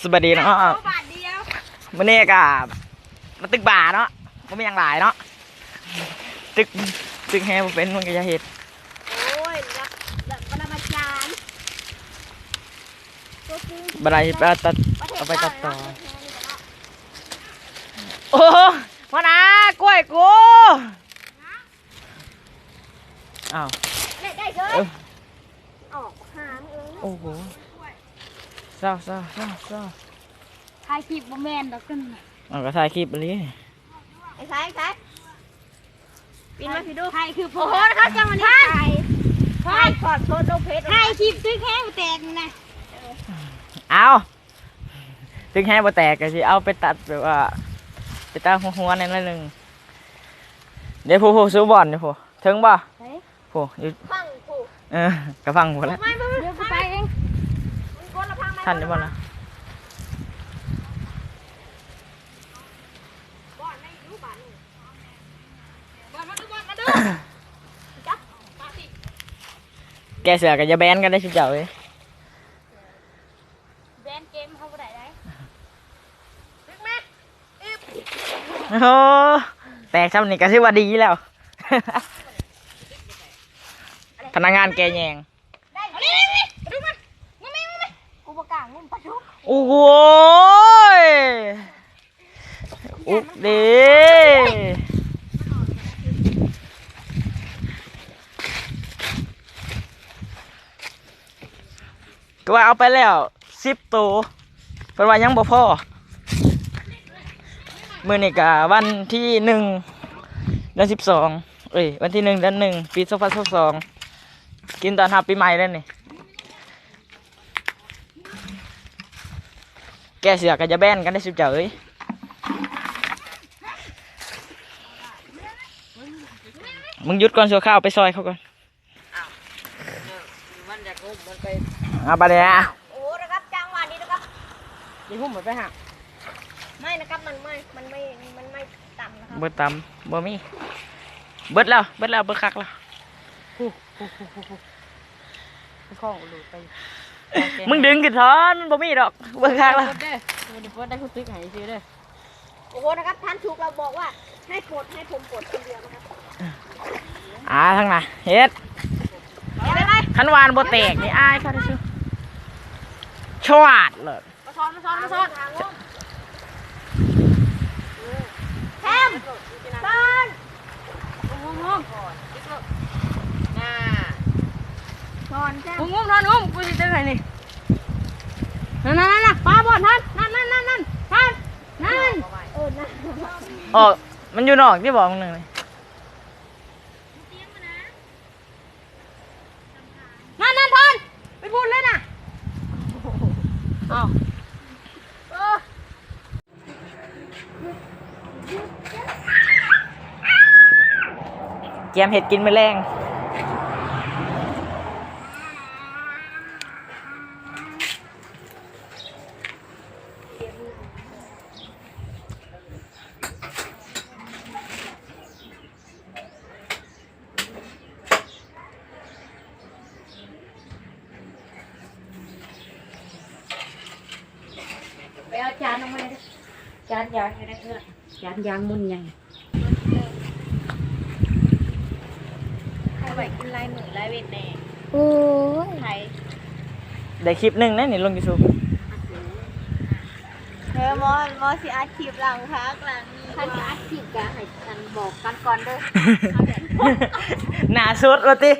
สวัสดีเนาะบาทเดียววันนี้ก็มาตึกบ่าเนาะก็ไม่ยังหลายเนาะตึกตึกแฮบ่เป็นมันก็จะเห็ดโอ้ยรับรับปรมาจารย์ตัวจริงบันไดไปตัดเอาไปตัดต่อประเทศลาวโอ้โหมานะกล้วยกูอ้าวเล่นได้เฉยเอ้ยออกหางเองโอ้โห เศร้าเศร้าเศร้าเศร้าถ่ายคลิปบ่แม่นดอกกันเอาก็ถ่ายคลิปไปเลยไอ้สายไอ้สายปีนมาพี่ดูถ่ายคือโอ้โหนะครับจังวันนี้ถ่ายถ่ายขอดโทษโดเพชรถ่ายคลิปซื้อแค่แตกนะเอาตึกแฮบ่แตกก็สิเอาไปตัดแบบว่าไปตัดหัวๆหนั่นหนึ่งเดี๋ยวผู้ผู้ซื้อบอลเดี๋ยวผู้ถึงบ่เฮ้ยผู้อยู่ฟังกูเออกระฟังหมดแล้ว ไม่ไท่านได้บ่ล่ะบอลไม่รู้บอลนี่บอลมาดูบอลมาดูจับมาสิแกเสือกับยาแบนกันได้ชิบเจ้าเลยแบนเกมเขาบ่ได้ได้ลึกไหมอึบโอ้โหแตกซ้ำนี่ก็ถือว่าดีแล้ว พนักงานแกแยงได้เอาเลยเลยดูมันงุ้มงุ้มกูประกล้างงุ้มปะทุก โอ้โหยอุ๊บดีก็ว่าเอาไปแล้วสิบตัวเพราะว่ายังบ่พอมื่อนี่กะวันที่หนึ่งเดือนสิบสองเอ้ยวันที่หนึ่งเดือนหนึ่งปีสองพันสองกินตอนทับปีใหม่แล้วนี่ แกเสือกกับจะแบนกันได้สิบเจ้าเอ้ยมึงหยุดก่อนสัวข้าวไปซอยเขาก่อนมันอยากหุ้มมันไปเอาไปเลยอะโอ้นะครับจังหวะนี้นะครับยิงหุ้มมันไปหักไม่นะครับมันไม่ มันไม่ มันไม่ต่ำนะครับเบิดตำบ่มี เบิดแล้ว เบิดแล้ว เบิดคักแล้วข้องหลุดไป มึงดึงขึ้นท้อนมันบ่มีดอกเบิดคักแล้วเด้อมันจะเปิดได้คุณติ๊กหายซื้อเด้อโอ้โหนะครับท่านถูกเราบอกว่าให้ปลดให้ผมปลดคนเดียวนะครับอ่าทั้งน่ะเฮ็ดเห็นไหมขันวานบ่แตกนี่อายเขาได้ซื้อชวาดเลยมาซ้อนมาซ้อนมาซ้อนแทมซ้อน งุ้มงุ้มน่า ซ้อ นแทมงุ้มงุ้มนอนงุ้มกูจะตึกหายนี่นั่นนั่นนั่นปลาบอลท่านนั่นนั่นนั่นนั่นท่านนั่นเออนะอ๋อมันอยู่นอกที่บอกมึงหนึ่งเลยนั่นนั่นท่านไปพูดเลยน่ะอ้าวเกมเห็ดกินแมลง เอาจานลงมาเลยจานยางให้ได้เพื่อนจานยางมุนใหญ่ใครไหวกินลายหมือลายเวทแน่โอ้ยไทยได้คลิปหนึ่งนะนี่ลงยูทูบเออมอมอสิอาชีพหลังพักหลังนี้ท่านจะอัดคลิปกันให้กันบอกกันก่อนเด้อหนาสุดวะติ